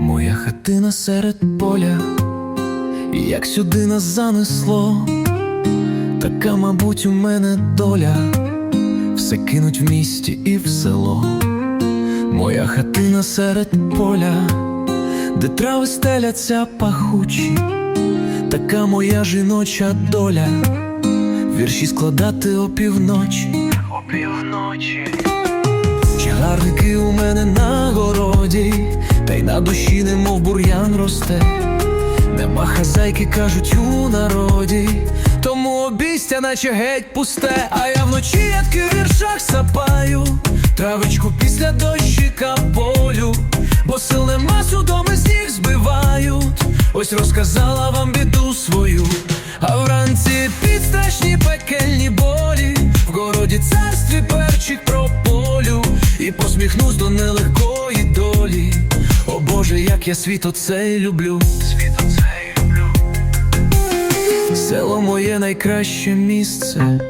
Моя хатина серед поля, як сюди нас занесло, така, мабуть, у мене доля, все кинуть в місті і в село. Моя хатина серед поля, де трави стеляться пахучі, така моя жіноча доля, вірші складати опівночі, опівночі. Чагарники у мене на городі, та й на душі, немов бур'ян росте. Нема хазяйки, кажуть у народі, тому обійстя, наче геть пусте. А я вночі, ядки в віршах сапаю, травичку після дощика полю, бо сил нема збивають. Ось розказала вам біду свою, а вранці під страшні пекельні болі, в городі царстві перчик прополю, і посміхнусь до нелегкої долі. О Боже, як я світ оцей люблю. Світ оцей люблю. Село моє найкраще місце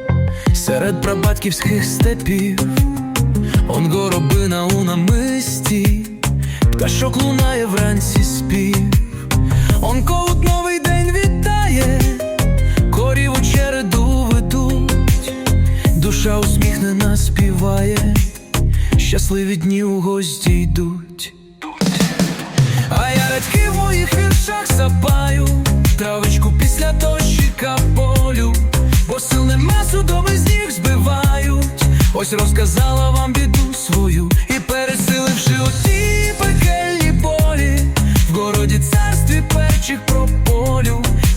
серед прабатьківських степів. Он горобина у намисті, пташок лунає вранці спів. Он коут новий день вітає, корів у череду ведуть, душа усміхнена співає, щасливі дні у гості йдуть. А я рядки в моїх віршах сапаю, травичку після дощика полю, бо сил нема судоми з ніг збивають. Ось розказала вам біду свою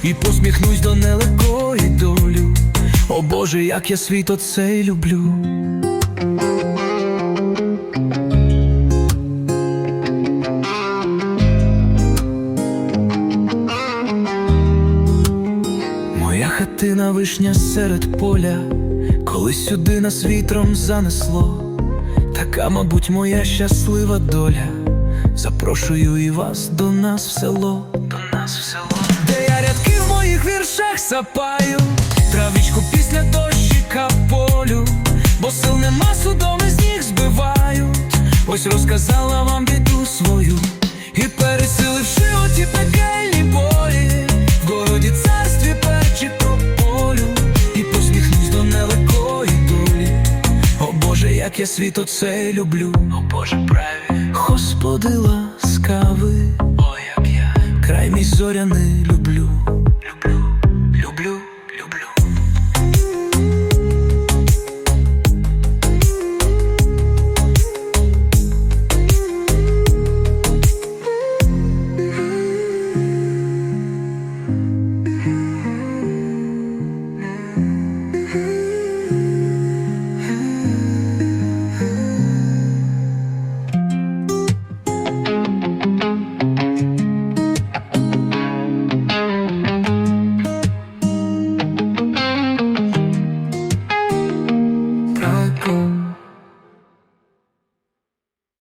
і посміхнусь до нелегкої долю. О Боже, як я світ оцей люблю. Моя хатина вишня серед поля, коли сюди нас вітром занесло, така, мабуть, моя щаслива доля. Запрошую і вас до нас в село, до нас в село, рядки в моїх віршах сапаю, травичку після дощика полю, бо сил нема судоми з ніг збивають. Ось розказала вам біду свою, і пересиливши оті пекельні болі, в городі царстві перчик прополю, і посміхнусь до нелегкої долі. О Боже, як я світ оцей люблю, о Боже, праві, Господи ласкавий, о, як я. Край мій зоряний люблю. go.